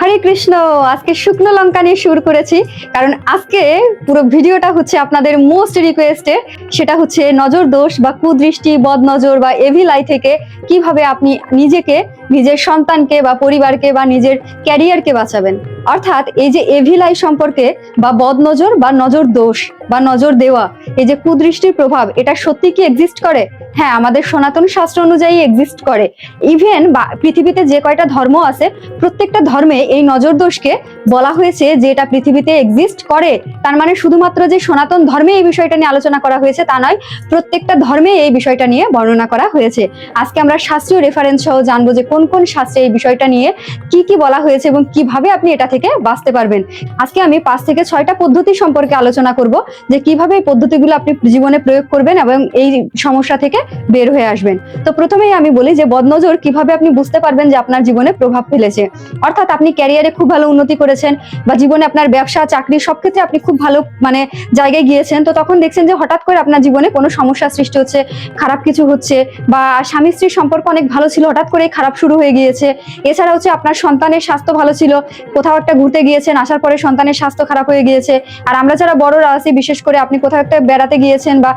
হরে কৃষ্ণ, আজকে শুকনো লঙ্কা নিয়ে শুরু করেছি, কারণ আজকে পুরো ভিডিওটা হচ্ছে আপনাদের মোস্ট রিকোয়েস্টের সেটা হচ্ছে নজর দোষ বা কুদৃষ্টি, বদনজর বা এভিলাই থেকে কীভাবে আপনি নিজেকে, নিজের সন্তানকে বা পরিবারকে বা নিজের ক্যারিয়ারকে বাঁচাবেন। অর্থাৎ এই যে এভিলাই সম্পর্কে বা বদনজর বা নজর দোষ বা নজর দেওয়া, এই যে কুদৃষ্টির প্রভাব, এটা সত্যি কি এক্সিস্ট করে? হ্যাঁ আমাদের সনাতন শাস্ত্র অনুযায়ী এক্সিস্ট করে। ইভেন বা পৃথিবীতে যে কয়টা ধর্ম আছে, প্রত্যেকটা ধর্মে এই নজর দোষকে বলা হয়েছে যে এটা পৃথিবীতে এক্সিস্ট করে। তার মানে শুধুমাত্র যে সনাতন ধর্মে এই বিষয়টা নিয়ে আলোচনা করা হয়েছে তা নয়, প্রত্যেকটা ধর্মে এই বিষয়টা নিয়ে বর্ণনা করা হয়েছে। আজকে আমরা শাস্ত্রীয় রেফারেন্স সহ জানব যে কোন কোন শাস্ত্রে এই বিষয়টা নিয়ে কি কি বলা হয়েছে এবং কীভাবে আপনি এটা থেকে বাঁচতে পারবেন। আজকে আমি পাঁচ থেকে ছয়টা পদ্ধতি সম্পর্কে আলোচনা করব, যে কীভাবে এই পদ্ধতিগুলো আপনি জীবনে প্রয়োগ করবেন এবং এই সমস্যা থেকে বের হয়ে আসবেন। তো প্রথমেই আমি বলি যে বদনজর কীভাবে আপনি বুঝতে পারবেন যে আপনার জীবনে প্রভাব ফেলেছে। অর্থাৎ আপনি ক্যারিয়ারে খুব ভালো উন্নতি করেছেন বা জীবনে আপনার ব্যবসা, চাকরি সব ক্ষেত্রে আপনি খুব ভালো মানে জায়গায় গিয়েছেন, তো তখন দেখছেন যে হঠাৎ করে আপনার জীবনে কোনো সমস্যা সৃষ্টি হচ্ছে, খারাপ কিছু হচ্ছে বা স্বামী স্ত্রীর সম্পর্ক অনেক ভালো ছিল, হঠাৎ করে খারাপ শুরু হয়ে গিয়েছে। এছাড়া হচ্ছে আপনার সন্তানের স্বাস্থ্য ভালো ছিল, কোথাও একটা ঘুরতে গিয়েছেন, আসার পরে সন্তানের স্বাস্থ্য খারাপ হয়ে গিয়েছে। আর আমরা যারা বড়রা আছি, বিশেষ করে আপনি কোথাও একটা বেড়াতে গিয়েছেন বা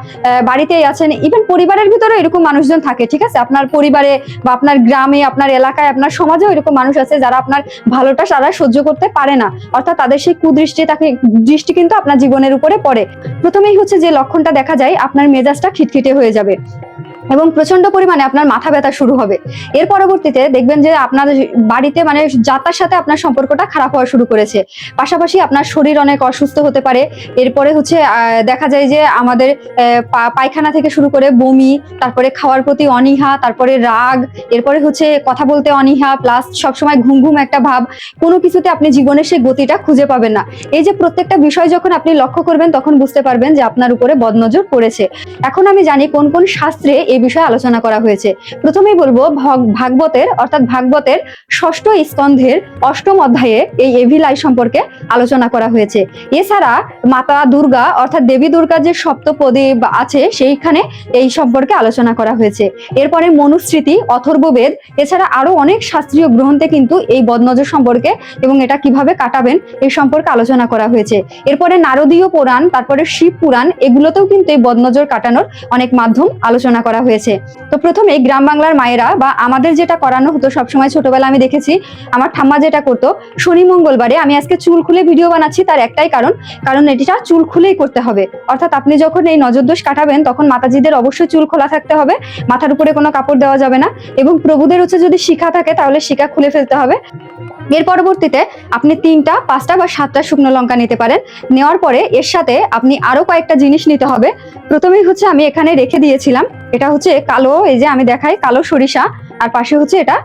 বাড়িতেই আছেন ইভেন পরিবারের ভিতরে এরকম মানুষজন থাকে, ঠিক আছে? আপনার পরিবারে বা আপনার গ্রামে, আপনার এলাকায়, আপনার সমাজেও এরকম মানুষ আছে যারা আপনার ভালোটা সারা সহ্য করতে পারে না। অর্থাৎ তাদের সেই কুদৃষ্টি তাকে, দৃষ্টি কিন্তু আপনার জীবনের উপরে পড়ে। প্রথমেই হচ্ছে যে লক্ষণটা দেখা যায়, আপনার মেজাজটা খিটখিটে হয়ে যাবে। এবং প্রচণ্ড পরিমাণে আপনার মাথা ব্যথা শুরু হবে। এর পরবর্তীতে দেখবেন যে আপনার বাড়িতে মানে যাতার সাথে আপনার সম্পর্কটা খারাপ হওয়া শুরু করেছে। পাশাপাশি আপনার শরীর অনেক অসুস্থ হতে পারে। এরপরে হচ্ছে দেখা যায় যে আমাদের পায়খানা থেকে শুরু করে বমি, তারপরে খাওয়ার প্রতি অনীহা, তারপরে রাগ, এরপরে হচ্ছে কথা বলতে অনীহা প্লাস সবসময় ঘুম ঘুম একটা ভাব। কোনো কিছুতে আপনি জীবনের সেই গতিটা খুঁজে পাবেন না। এই যে প্রত্যেকটা বিষয় যখন আপনি লক্ষ্য করবেন, তখন বুঝতে পারবেন যে আপনার উপরে বদনজর পড়েছে। এখন আমি জানি কোন কোন শাস্ত্রে এই বিষয়ে আলোচনা করা হয়েছে। প্রথমেই বলব ভাগবতের, অর্থাৎ ভাগবতের ষষ্ঠ স্কন্ধের অষ্টম অধ্যায়ে এই এভিলাই সম্পর্কে আলোচনা করা হয়েছে। এছাড়া মাতা দুর্গা, অর্থাৎ দেবী দুর্গার যে সপ্তপদী আছে, সেইখানে এই সম্পর্কে আলোচনা করা হয়েছে। এরপরে মনুস্মৃতি অথর্ববেদ এছাড়া আরও অনেক শাস্ত্রীয় গ্রন্থে কিন্তু এই বদনজর সম্পর্কে এবং এটা কীভাবে কাটাবেন এই সম্পর্কে আলোচনা করা হয়েছে। এরপরে নারদীয় পুরাণ, তারপরে শিব পুরাণ, এগুলোতেও কিন্তু এই বদনজর কাটানোর অনেক মাধ্যম আলোচনা করা হয়েছে। তো প্রথমে গ্রাম বাংলার মায়েরা বা আমাদের যেটা করানো হতো, সবসময় ছোটবেলা আমি দেখেছি, আমার ঠাম্মা যেটা করতো, শনি মঙ্গলবারে আমি আজকে চুল খুলে ভিডিও বানাচ্ছি তার একটাই কারণ কারণ এটিটা চুল খুলেই করতে হবে। অর্থাৎ আপনি যখন এই নজরদোষ কাটাবেন, তখন মাতাজিদের অবশ্যই চুল খোলা থাকতে হবে, মাথার উপরে কোনো কাপড় দেওয়া যাবে না এবং প্রভুদের হচ্ছে যদি শিখা থাকে, তাহলে শিখা খুলে ফেলতে হবে। এর পরবর্তীতে আপনি তিনটা, পাঁচটা বা সাতটা শুকনো লঙ্কা নিতে পারেন। নেওয়ার পরে এর সাথে আপনি আরও কয়েকটা জিনিস নিতে হবে। প্রথমেই হচ্ছে আমি এখানে রেখে দিয়েছিলাম এটা হচ্ছে কালো এই যে আমি দেখাই কালো সরিষা আর পাশে হচ্ছে এটা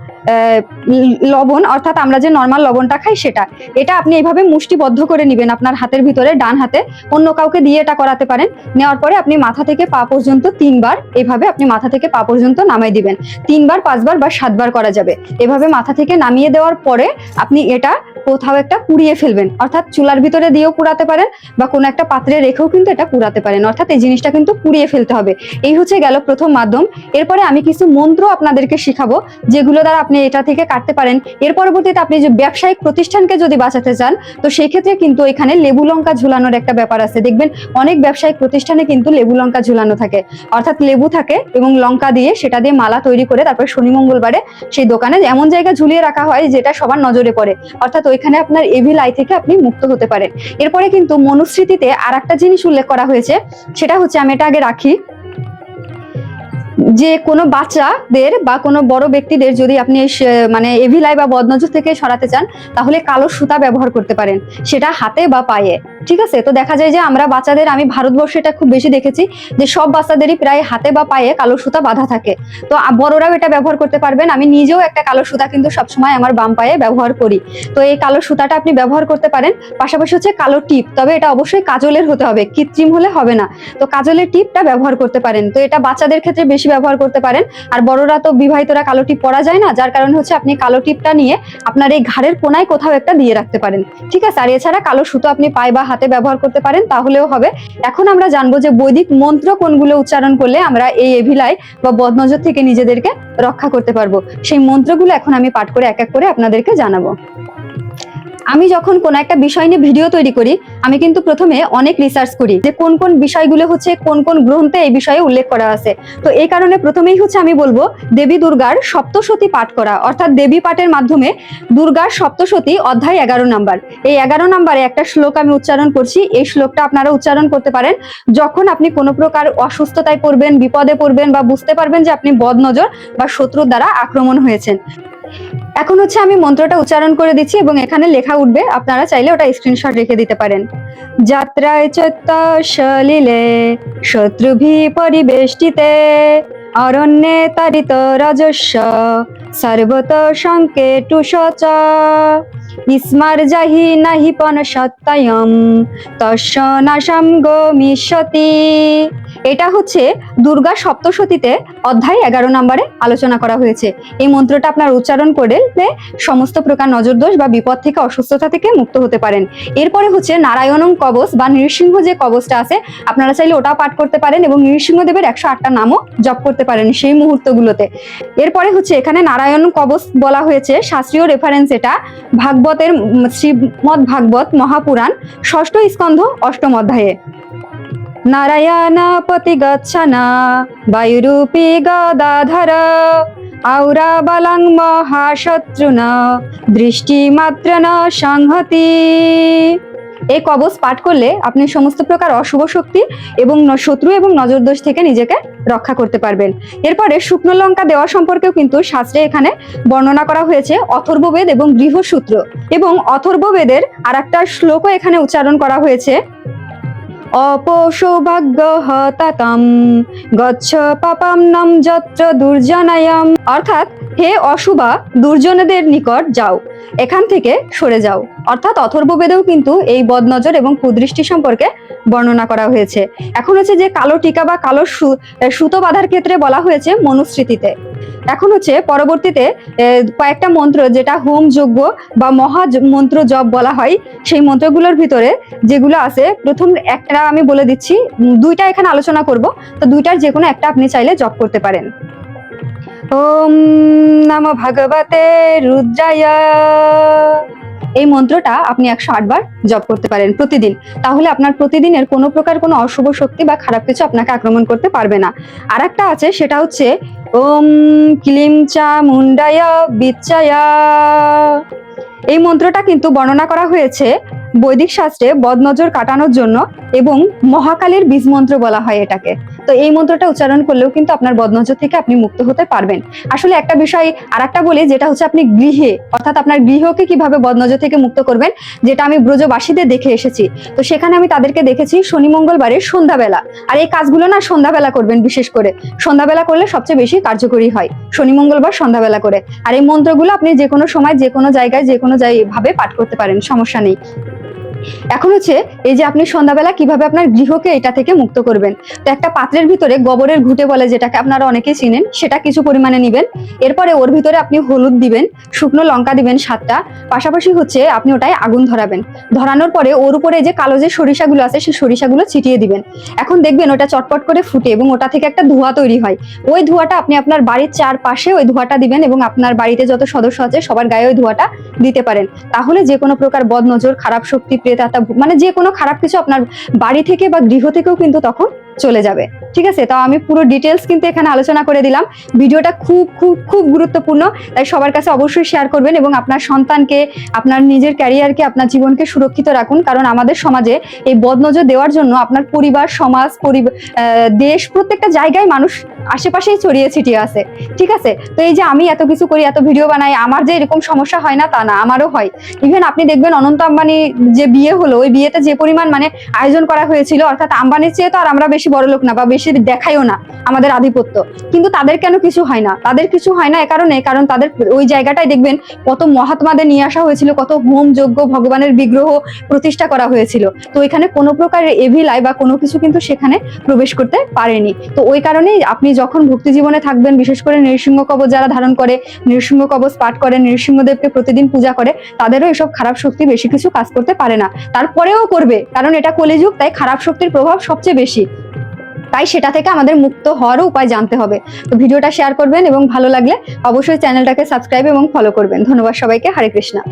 লবণ, অর্থাৎ আমরা যে নর্মাল লবণটা খাই সেটা। এটা আপনি এইভাবে মুষ্টিবদ্ধ করে নেবেন আপনার হাতের ভিতরে, ডান হাতে। অন্য কাউকে দিয়ে এটা করাতে পারেন। নেওয়ার পরে আপনি মাথা থেকে পা পর্যন্ত তিনবার এভাবে আপনি মাথা থেকে পা পর্যন্ত নামাই দিবেন। তিনবার, পাঁচবার বা সাতবার করা যাবে। এভাবে মাথা থেকে নামিয়ে দেওয়ার পরে আপনি এটা কোথাও একটা পুড়িয়ে ফেলবেন। অর্থাৎ চুলার ভিতরে দিয়েও পুড়াতে পারেন বা কোনো একটা পাত্রে রেখেও কিন্তু এটা পুড়াতে পারেন। অর্থাৎ এই জিনিসটা কিন্তু পুড়িয়ে ফেলতে হবে। এই হচ্ছে গেল প্রথম মাধ্যম। এরপরে আমি কিছু মন্ত্র আপনাদেরকে শিখাবো, যেগুলো দ্বারা আপনি এটা থেকে কাটতে পারেন। এর পরবর্তীতে আপনি যে ব্যবসায়িক প্রতিষ্ঠানকে যদি বাঁচাতে চান, তো সেই ক্ষেত্রে কিন্তু এখানে লেবু লঙ্কা ঝুলানোর একটা ব্যাপার আছে। দেখবেন অনেক ব্যবসায়িক প্রতিষ্ঠানে কিন্তু লেবু লঙ্কা ঝুলানো থাকে। অর্থাৎ লেবু থাকে এবং লঙ্কা দিয়ে সেটা দিয়ে মালা তৈরি করে তারপর শনি মঙ্গলবারে সেই দোকানে এমন জায়গায় ঝুলিয়ে রাখা হয় যেটা সবার নজরে পড়ে। অর্থাৎ ওইখানে আপনার এভিল আই থেকে আপনি মুক্ত হতে পারেন। এরপরে কিন্তু মনুস্মৃতিতে আর একটা জিনিস উল্লেখ করা হয়েছে, সেটা হচ্ছে আমি এটা আগে রাখি। যে কোনো বাচ্চাদের বা কোনো বড় ব্যক্তিদের যদি আপনি মানে এভিলাই বা বদনজর থেকে সরাতে চান, তাহলে কালো সুতা ব্যবহার করতে পারেন। সেটা হাতে বা পায়ে। ঠিক আছে? তো দেখা যায় যে আমরা বাচ্চাদের, আমি ভারতবর্ষে এটা খুব বেশি দেখেছি, যে সব বাচ্চাদেরই প্রায় হাতে বা পায়ে কালো সুতা বাঁধা থাকে। তো বড়রাও এটা ব্যবহার করতে পারবেন। আমি নিজেও একটা কালো সুতা কিন্তু সবসময় আমার বাম পায়ে ব্যবহার করি। তো এই কালো সুতাটা আপনি ব্যবহার করতে পারেন। পাশাপাশি হচ্ছে কালো টিপ। তবে এটা অবশ্যই কাজলের হতে হবে। কৃত্রিম হলে হবে না। তো কাজলের টিপটা ব্যবহার করতে পারেন। তো এটা বাচ্চাদের ক্ষেত্রে বেশি ব্যবহার করতে পারেন। আর বড়রা তো বিবাহিতরা কালো টিপ পরা যায় না, যার কারণে হচ্ছে আপনি কালো টিপটা নিয়ে আপনার এই ঘাড়ের কোনায় কোথাও একটা দিয়ে রাখতে পারেন। ঠিক আছে, আর এছাড়া কালো সুতো আপনি পায়ে বা হাতে ব্যবহার করতে পারেন, তাহলেও হবে। এখন আমরা জানব যে বৈদিক মন্ত্র কোনগুলো উচ্চারণ করলে আমরা এই এভিলাই বা বদনজর থেকে নিজেদেরকে রক্ষা করতে পারব। সেই মন্ত্রগুলো এখন আমি পাঠ করে এক এক করে আপনাদেরকে জানাব। আমি যখন কোনো একটা বিষয় নিয়ে ভিডিও তৈরি করি, আমি কিন্তু প্রথমে অনেক রিসার্চ করি যে কোন কোন বিষয়গুলো হচ্ছে কোন কোন গ্রন্থে এই বিষয়ে উল্লেখ করা আছে। তো এই কারণে প্রথমেই হচ্ছে আমি বলব দেবী দুর্গার সপ্তশতী পাঠ করা, অর্থাৎ দেবী পাঠের মাধ্যমে দুর্গার সপ্তশতী অধ্যায় এগারো নাম্বার। এই এগারো নাম্বারে একটা শ্লোক আমি উচ্চারণ করছি, এই শ্লোকটা আপনারা উচ্চারণ করতে পারেন। যখন আপনি কোনো প্রকার অসুস্থতায় পড়বেন, বিপদে পড়বেন বা বুঝতে পারবেন যে আপনি বদনজর বা শত্রুর দ্বারা আক্রমণ হয়েছেন। এখন হচ্ছে আমি মন্ত্রটা উচ্চারণ করে দিচ্ছি এবং এখানে লেখা উঠবে, আপনারা চাইলে ওটা স্ক্রিনশট রেখে দিতে পারেন। যাত্রায় চত্ত সলিলে শত্রুভি পরিবেষ্টিতে, অরণ্যে তারিত রাজস্ব, সর্বত সংকেটুষ চ ইস্মার নাহি পন সত্তায়ম তস্য নাশাম এটা হচ্ছে দুর্গা সপ্তশতীতে অধ্যায় এগারো নম্বরে আলোচনা করা হয়েছে। এই মন্ত্রটা আপনার উচ্চারণ করলে সমস্ত প্রকার নজরদোষ বা বিপদ থেকে অসুস্থতা থেকে মুক্ত হতে পারেন। এরপরে হচ্ছে নারায়ণং কবচ বা নৃসিংহ যে কবচটা আছে, আপনারা চাইলে ওটা পাঠ করতে পারেন এবং নৃসিংহদেবের একশো আটটা নামও জপ করতে পারেন সেই মুহূর্তগুলোতে। এরপরে হচ্ছে এখানে নারায়ণ কবচ বলা হয়েছে, শাস্ত্রীয় রেফারেন্স এটা ভাগবতের শ্রীমদ ভাগবত মহাপুরাণ ষষ্ঠ স্কন্ধ অষ্টম অধ্যায়ে। নারায়ণ পতি গচ্ছনা, বায়ুরূপী গদাধর, আউরা বলং মহাশত্রুনা দৃষ্টি মাত্র না সংহতি। এই কবচ পাঠ করলে আপনি সমস্ত প্রকার অশুভ শক্তি এবং শত্রু এবং নজরদোষ থেকে নিজেকে রক্ষা করতে পারবেন। এরপরে শুকনো লঙ্কা দেওয়া সম্পর্কেও কিন্তু শাস্ত্রে এখানে বর্ণনা করা হয়েছে, অথর্ববেদ এবং গৃহসূত্র। এবং অথর্ববেদের আর একটা শ্লোকও এখানে উচ্চারণ করা হয়েছে। অপসৌভাগ্য হতাতাম গচ্ছ পাপাম নাম যত্র দুর্জনায়াম। অর্থাৎ হে অশুভা, দুর্জনদের নিকট যাও। এখান থেকে সরে যাও। অর্থাৎ অথর্ববেদেও কিন্তু এই বদনজর এবং কুদৃষ্টি সম্পর্কে বর্ণনা করা হয়েছে। এখন হচ্ছে যে কালো টিকা বা কালো সুতো বাঁধার ক্ষেত্রে বলা হয়েছে মনুস্মৃতিতে। এখন হচ্ছে পরবর্তীতে কয়েকটা মন্ত্র যেটা হোম যজ্ঞ বা মহা মন্ত্র জপ বলা হয়, সেই মন্ত্রগুলোর ভিতরে যেগুলো আছে, প্রথম একটা আমি বলে দিচ্ছি দুইটা এখানে আলোচনা করব। তো দুইটার যে কোনো একটা আপনি চাইলে জপ করতে পারেন। ওম নম ভগবতে রুদ্রায়। এই মন্ত্রটা আপনি একশো আটবার জপ করতে পারেন প্রতিদিন। তাহলে আপনার প্রতিদিনের কোনো প্রকার কোনো অশুভ শক্তি বা খারাপ কিছু আপনাকে আক্রমণ করতে পারবে না। আর একটা আছে, সেটা হচ্ছে, ওম ক্লিম চা মুন্ডায় বিচ্ছায়া। এই মন্ত্রটা কিন্তু বর্ণনা করা হয়েছে বৈদিক শাস্ত্রে বদনজর কাটানোর জন্য এবং মহাকালের বীজ মন্ত্র বলা হয় এটাকে। তো এই মন্ত্রটা উচ্চারণ করলেও কিন্তু আপনার বদনজর থেকে আপনি মুক্ত হতে পারবেন। আসলে একটা বিষয় আর একটা বলি, যেটা হচ্ছে আপনি গৃহে, অর্থাৎ আপনার গৃহকে কীভাবে বদনজর থেকে মুক্ত করবেন, যেটা আমি ব্রজবাসীদের দেখে এসেছি। তো সেখানে আমি তাদেরকে দেখেছি শনি মঙ্গলবারে সন্ধ্যাবেলা। আর এই কাজগুলো না সন্ধ্যাবেলা করবেন বিশেষ করে। সন্ধ্যাবেলা করলে সবচেয়ে বেশি কার্যকরী হয়। শনি মঙ্গলবার সন্ধ্যাবেলা করে। আর এই মন্ত্রগুলো আপনি যে কোনো সময় যে কোনো জায়গায় যে কোনো ভাবে পাঠ করতে পারেন, সমস্যা নেই। এখন হচ্ছে এই যে আপনি সন্ধ্যাবেলা কীভাবে আপনার গৃহকে এটা থেকে মুক্ত করবেন, তো একটা পাত্রের ভিতরে গোবরের ঘুটে বলে যেটাকে আপনারা অনেকেই চিনেন, সেটা কিছু পরিমাণে নিবেন। এরপরে ওর ভিতরে আপনি হলুদ দিবেন, শুকনো লঙ্কা দিবেন সাতটা পাশাপাশি হচ্ছে আপনি ওটাই আগুন ধরাবেন। ধরানোর পরে ওর উপরে যে কালো যে সরিষাগুলো আছে, সেই সরিষাগুলো ছিটিয়ে দিবেন। এখন দেখবেন ওটা চটপট করে ফুটে এবং ওটা থেকে একটা ধোঁয়া তৈরি হয়। ওই ধোঁয়াটা আপনি আপনার বাড়ির চারপাশে ওই ধোঁয়াটা দিবেন এবং আপনার বাড়িতে যত সদস্য আছে, সবার গায়ে ওই ধোঁয়াটা দিতে পারেন। তাহলে যে কোনো প্রকার বদনজর, খারাপ শক্তি প্রেতাত্মা মানে যে কোনো খারাপ কিছু আপনার বাড়ি থেকে বা গৃহ থেকেও কিন্তু তখন চলে যাবে। ঠিক আছে? তাও আমি পুরো ডিটেলস কিন্তু এখানে আলোচনা করে দিলাম। ভিডিওটা খুব খুব খুব গুরুত্বপূর্ণ। তাই সবার কাছে অবশ্যই শেয়ার করবেন এবং আপনার সন্তানকে, আপনার নিজের ক্যারিয়ারকে আপনার জীবনকে সুরক্ষিত রাখুন। কারণ আমাদের সমাজে এই বদনজর দেওয়ার জন্য আপনার পরিবার, সমাজ দেশ, প্রত্যেকটা জায়গায় মানুষ আশেপাশেই ছড়িয়ে ছিটিয়ে আছে। ঠিক আছে? তো এই যে আমি এত কিছু করি, এত ভিডিও বানাই, আমার যে এরকম সমস্যা হয় না তা না, আমারও হয়। ইভেন আপনি দেখবেন অনন্ত আম্বানি যে বিয়ে হলো, ওই বিয়েতে যে পরিমাণ মানে আয়োজন করা হয়েছিল, অর্থাৎ আম্বানির চেয়ে তো আর আমরা বেশি বড় লোক না বা বেশি দেখাইও না আমাদের আধিপত্য। কিন্তু তাদের কেন কিছু হয় না? তাদের কিছু হয় না এ কারণে, কারণ তাদের ওই জায়গাটায় দেখবেন কত মহাত্মাদের নিয়ে আসা হয়েছিল, কত হোম যজ্ঞ ভগবানের বিগ্রহ প্রতিষ্ঠা করা হয়েছিল। তো এখানে কোনো প্রকার এভিলাই বা কোনো কিছু কিন্তু সেখানে প্রবেশ করতে পারেনি। তো ওই কারণেই আপনি যখন ভক্তি জীবনে থাকবেন, বিশেষ করে নৃসিংহ কবচ যারা ধারণ করে, নৃসিংহ কবচ পাঠ করে, নৃসিংহদেবকে প্রতিদিন পূজা করে, তাদেরও এসব খারাপ শক্তি বেশি কিছু কাজ করতে পারে না। তারপরেও করবে, কারণ এটা কলিযুগ, তাই খারাপ শক্তির প্রভাব সবচেয়ে বেশি। তাই সেটা থেকে আমাদের মুক্ত হওয়ারও উপায় জানতে হবে। তো ভিডিওটা শেয়ার করবেন এবং ভালো লাগলে অবশ্যই চ্যানেলটাকে সাবস্ক্রাইব এবং ফলো করবেন। ধন্যবাদ সবাইকে। হরে কৃষ্ণা।